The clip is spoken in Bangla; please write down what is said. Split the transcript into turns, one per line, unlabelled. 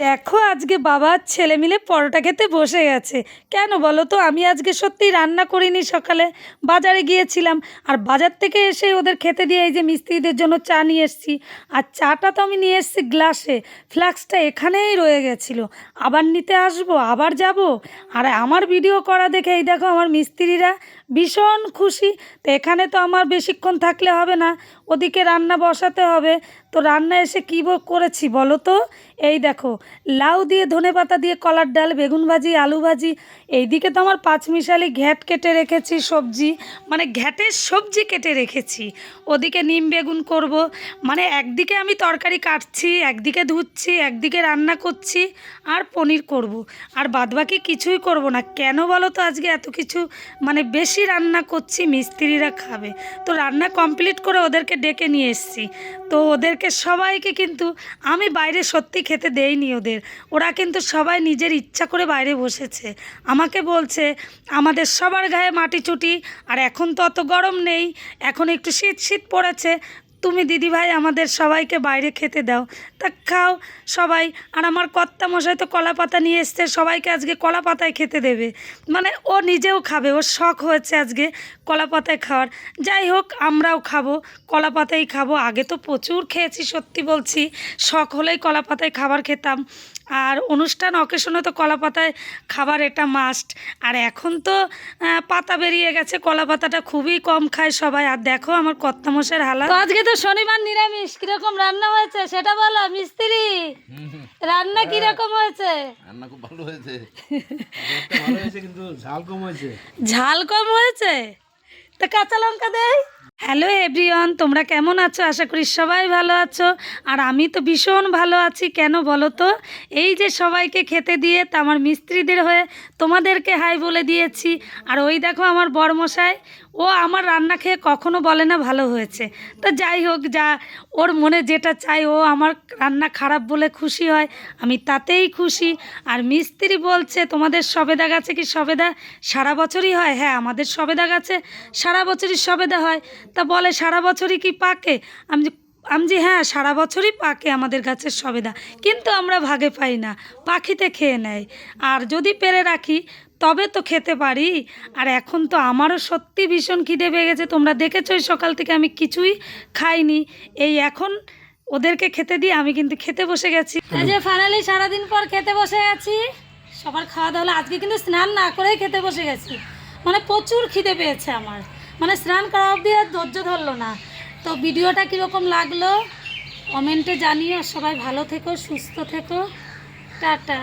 দেখো আজকে বাবা ছেলে মিলে পরোটা খেতে বসে গেছে। কেন বলো তো? আমি আজকে সত্যি রান্না করিনি সকালে। বাজারে গিয়েছিলাম আর বাজার থেকে এসে ওদের খেতে দিয়ে এই যে মিস্ত্রিদের জন্য চা নিয়ে এসেছি। আর চাটা তো আমি নিয়ে এসেছি গ্লাসে। ফ্লাক্সটা এখানেই রয়ে গেছিল। আবার নিতে আসব, আবার যাব? আর আমার ভিডিও করা দেখে এই দেখো আমার মিস্ত্রিরা ভীষণ খুশি। তো এখানে তো আমার বেশিক্ষণ থাকলে হবে না। ওদিকে রান্না বসাতে হবে। তো রান্না এসে কী করেছি বলো তো? এই দেখো, লাউ দিয়ে ধনে পাতা দিয়ে কলার ডাল, বেগুন ভাজি, আলু ভাজি, এইদিকে তো আমার পাঁচমিশালি ঘ্যাট কেটে রেখেছি, সবজি মানে ঘ্যাটের সবজি কেটে রেখেছি। ওদিকে নিম বেগুন করব মানে একদিকে আমি তরকারি কাটছি, একদিকে ধুচ্ছি, একদিকে রান্না করছি, আর পনির করব। আর বাদবাকি কিছুই করব না। কেন বলো তো আজকে এত কিছু মানে বেশি রান্না করছি, মিস্ত্রিরা খাবে। তো রান্না কমপ্লিট করে ওদেরকে ডেকে নিয়ে এসেছি। তো ওদেরকে সবাইকে কিন্তু আমি বাইরে সত্যি খেতে দেইনি ওদের। ওরা কিন্তু সবাই নিজের ইচ্ছা করে বাইরে বসেছে। আমাকে বলছে, আমাদের সবার গায়ে মাটি চুটি, আর এখন তো অত গরম নেই। এখন একটু শীত শীত পড়েছে। তুমি দিদিভাই আমাদের সবাইকে বাইরে খেতে দাও। তা খাও সবাই। আর আমার কর্তা মশাই তো কলা পাতা নিয়ে এসছে, সবাইকে আজকে কলা পাতায় খেতে দেবে। মানে ও নিজেও খাবে, ওর শখ হয়েছে আজকে কলা পাতায় খাওয়ার। যাই হোক, আমরাও খাব কলা পাতাই খাব। আগে তো প্রচুর খেয়েছি, সত্যি বলছি। শখ হলেই কলা পাতায় খাবার খেতাম। আর অনুষ্ঠান অকেশনে তো কলা পাতায় খাবার এটা মাস্ট আর এখন তো পাতা বেরিয়ে গেছে কলা পাতাটা খুবই কম খায় সবাই। আর দেখো আমার কর্তামশের হালা আজকে তো শনিবার নিরামিষ কীরকম রান্না হয়েছে সেটা বলো মিস্ত্রি? রান্না কীরকম হয়েছে?
রান্না খুব ভালো হয়েছে।
ভালো হয়েছে কিন্তু ঝাল কম হয়েছে।
ঝাল কম হয়েছে? তা কাঁচা লঙ্কা দেয় হ্যালো এভরিওয়ান, তোমরা কেমন আছো? আশা করি সবাই ভালো আছো। আর আমি তো ভীষণ ভালো আছি, কেন বলো তো? এই যে সবাইকে খেতে দিয়ে তা আমার মিস্ত্রিদের হয়ে তোমাদেরকে হাই বলে দিয়েছি। আর ওই দেখো আমার বরমশাই, ও আমার রান্না খেয়ে কখনো বলে না ভালো হয়েছে। তো যাই হোক, যা, ওর মনে যেটা চাই, ও আমার রান্না খারাপ বলে খুশি হয়, আমি তাতেই খুশি। আর মিস্ত্রি বলছে, তোমাদের সবেদা গাছে কি সবেদা সারা বছরই হয়? হ্যাঁ আমাদের সবেদা গাছে সারা বছরই সবেদা হয়। তা বলে, সারা বছরই কি পাকে? আমি আমি যে হ্যাঁ সারা বছরই পাকে আমাদের গাছের সবেদা। কিন্তু আমরা ভাগে পাই না, পাখিতে খেয়ে নেয়। আর যদি পেরে রাখি, তবে তো খেতে পারি। আর এখন তো আমারও সত্যি ভীষণ খিদে পেয়ে গেছে তোমরা দেখেছোই সকাল থেকে আমি কিছুই খাইনি। এই এখন ওদেরকে খেতে দিয়ে আমি কিন্তু খেতে বসে গেছি। যে ফাইনালি সারাদিন পর খেতে বসে গেছি। সবার খাওয়া দাওয়া আজকে কিন্তু স্নান না করেই খেতে বসে গেছি। মানে প্রচুর খিদে পেয়েছে আমার। মানে স্নান করা অবধি আর ধৈর্য ধরলো না। তো ভিডিওটা কীরকম লাগল কমেন্টে জানিও। সবাই ভালো থেকো, সুস্থ থেকো। টাটা।